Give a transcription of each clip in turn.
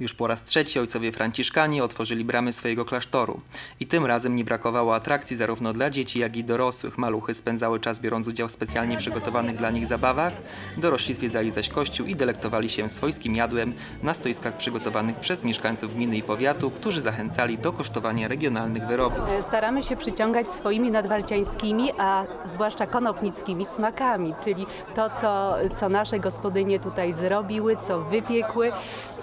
Już po raz trzeci ojcowie franciszkanie otworzyli bramy swojego klasztoru. I tym razem nie brakowało atrakcji zarówno dla dzieci, jak i dorosłych. Maluchy spędzały czas biorąc udział w specjalnie przygotowanych dla nich zabawach. Dorośli zwiedzali zaś kościół i delektowali się swojskim jadłem na stoiskach przygotowanych przez mieszkańców gminy i powiatu, którzy zachęcali do kosztowania regionalnych wyrobów. Staramy się przyciągać swoimi nadwarciańskimi, a zwłaszcza konopnickimi smakami, czyli to, co, co nasze gospodynie tutaj zrobiły, co wypiekły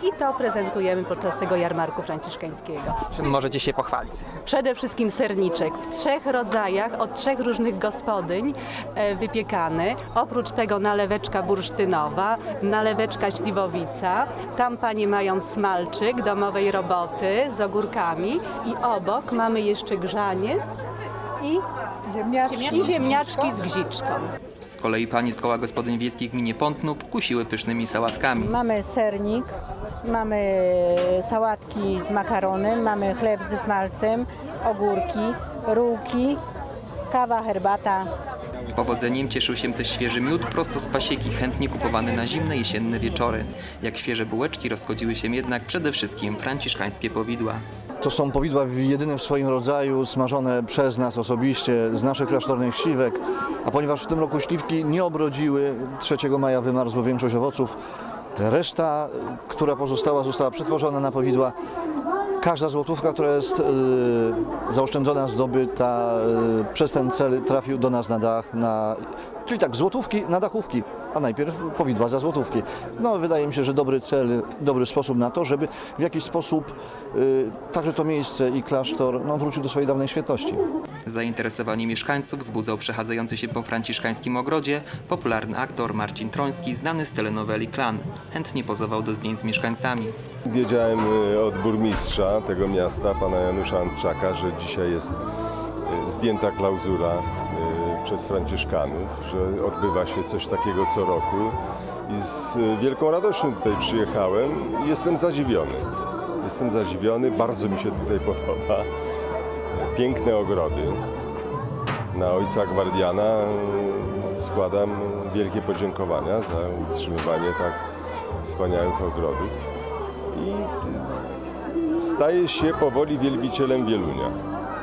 i to prezentujemy podczas tego jarmarku franciszkańskiego. Czym możecie się pochwalić? Przede wszystkim serniczek w trzech rodzajach, od trzech różnych gospodyń e, wypiekany. Oprócz tego naleweczka bursztynowa, naleweczka śliwowica. Tam panie mają smalczyk domowej roboty z ogórkami i obok mamy jeszcze grzaniec i ziemniaczki, i ziemniaczki z gziczką. Z kolei pani z koła gospodyń wiejskich w gminie Pątnów kusiły pysznymi sałatkami. Mamy sernik, mamy sałatki z makaronem, mamy chleb ze smalcem, ogórki, rółki, kawa, herbata. Powodzeniem cieszył się też świeży miód prosto z pasieki, chętnie kupowany na zimne jesienne wieczory. Jak świeże bułeczki rozchodziły się jednak przede wszystkim franciszkańskie powidła. To są powidła jedyne w swoim rodzaju, smażone przez nas osobiście, z naszych klasztornych śliwek. A ponieważ w tym roku śliwki nie obrodziły, 3 maja wymarzło większość owoców, reszta, która pozostała, została przetworzona na powidła. Każda złotówka, która jest e, zaoszczędzona, zdobyta e, przez ten cel trafił do nas na dach, na, czyli tak, złotówki na dachówki, a najpierw powidła za złotówki. No wydaje mi się, że dobry cel, dobry sposób na to, żeby w jakiś sposób e, także to miejsce i klasztor no, wrócił do swojej dawnej świetności. Zainteresowanie mieszkańców wzbudzał przechadzający się po franciszkańskim ogrodzie popularny aktor Marcin Troński, znany z telenoweli Klan. Chętnie pozował do zdjęć z mieszkańcami. Wiedziałem y, od burmistrza tego miasta, pana Janusza Antczaka, że dzisiaj jest y, zdjęta klauzura y, przez Franciszkanów, że odbywa się coś takiego co roku. I z wielką radością tutaj przyjechałem i jestem zadziwiony. Jestem zadziwiony, bardzo mi się tutaj podoba. Piękne ogrody. Na ojca Gwardiana y, składam wielkie podziękowania za utrzymywanie tak wspaniałych ogrodów i staje się powoli wielbicielem Wielunia.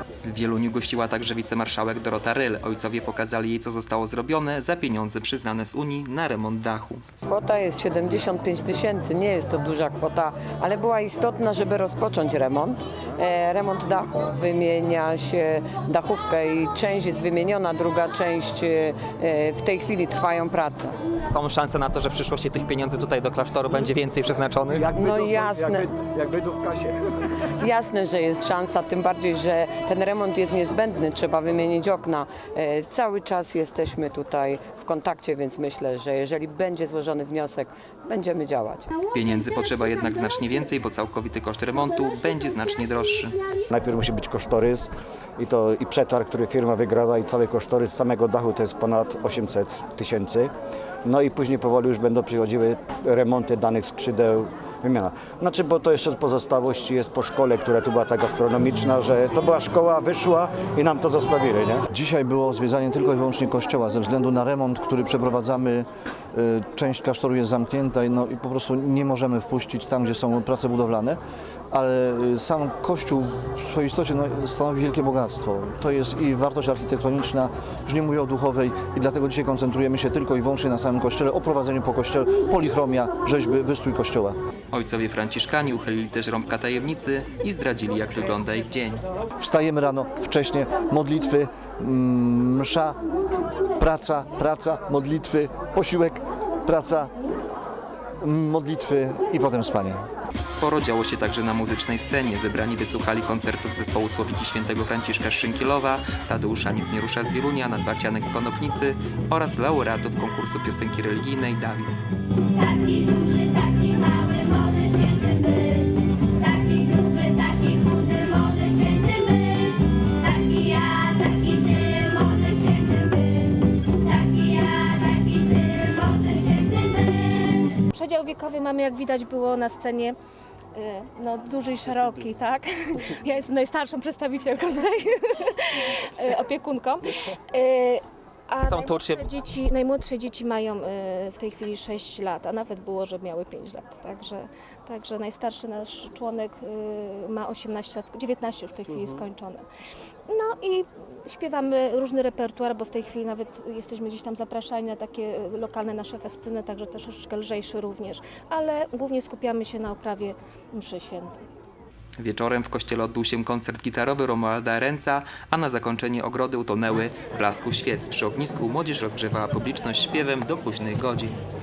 W Wieluniu gościła także wicemarszałek Dorota Ryl. Ojcowie pokazali jej, co zostało zrobione za pieniądze przyznane z Unii na remont dachu. Kwota jest 75 tysięcy, nie jest to duża kwota, ale była istotna, żeby rozpocząć remont. E, remont dachu. Wymienia się dachówkę i część jest wymieniona, druga część e, e, w tej chwili trwają prace. Są szanse na to, że w przyszłości tych pieniędzy tutaj do klasztoru będzie więcej przeznaczonych? No jasne. Jak wydów w kasie. Jasne, że jest szansa, tym bardziej, że ten remont jest niezbędny, trzeba wymienić okna. E, Cały czas jesteśmy tutaj w kontakcie, więc myślę, że jeżeli będzie złożony wniosek, będziemy działać. Pieniędzy potrzeba jednak znacznie więcej, bo całkowity koszt remontu będzie znacznie droższy. Najpierw musi być kosztorys i to i przetarg, który firma wygrała i cały kosztorys samego dachu to jest ponad 800 tysięcy. No i później powoli już będą przychodziły remonty danych skrzydeł, wymiana. Znaczy, bo to jeszcze pozostałości jest po szkole, która tu była ta gastronomiczna, że to była szkoła, wyszła i nam to zostawili, nie? Dzisiaj było zwiedzanie tylko i wyłącznie kościoła ze względu na remont, który przeprowadzamy. y, Część klasztoru jest zamknięta no, i po prostu nie możemy wpuścić tam, gdzie są prace budowlane, ale y, sam kościół w swojej istocie no, stanowi wielkie bogactwo. To jest i wartość architektoniczna, już nie mówię o duchowej i dlatego dzisiaj koncentrujemy się tylko i wyłącznie na samym kościele, o prowadzeniu po kościele, polichromia, rzeźby, wystrój kościoła. Ojcowie franciszkani uchylili też rąbka tajemnicy i zdradzili, jak wygląda ich dzień. Wstajemy rano wcześnie, modlitwy, mm, msza, praca, praca, modlitwy, posiłek, praca, mm, modlitwy i potem spanie. Sporo działo się także na muzycznej scenie. Zebrani wysłuchali koncertów zespołu Słowiki Świętego Franciszka z Szynkilowa, Tadeusza Nic nie rusza z Wielunia, Nadwarcianek z Konopnicy oraz laureatów konkursu piosenki religijnej Dawid. Przedział wiekowy mamy, jak widać było na scenie, y, no, duży i szeroki, tak? Ja jestem najstarszą przedstawicielką tutaj, y, opiekunką. A Są najmłodsze dzieci, najmłodsze dzieci mają y, w tej chwili 6 lat, a nawet było, że miały 5 lat. Także, także najstarszy nasz członek y, ma 18, sk- 19 już w tej chwili skończone. No i śpiewamy różny repertuar, bo w tej chwili nawet jesteśmy gdzieś tam zapraszani na takie y, lokalne nasze festyny, także troszeczkę lżejszy również, ale głównie skupiamy się na oprawie mszy świętej. Wieczorem w kościele odbył się koncert gitarowy Romualda Renca, a na zakończenie ogrody utonęły w blasku świec. Przy ognisku młodzież rozgrzewała publiczność śpiewem do późnych godzin.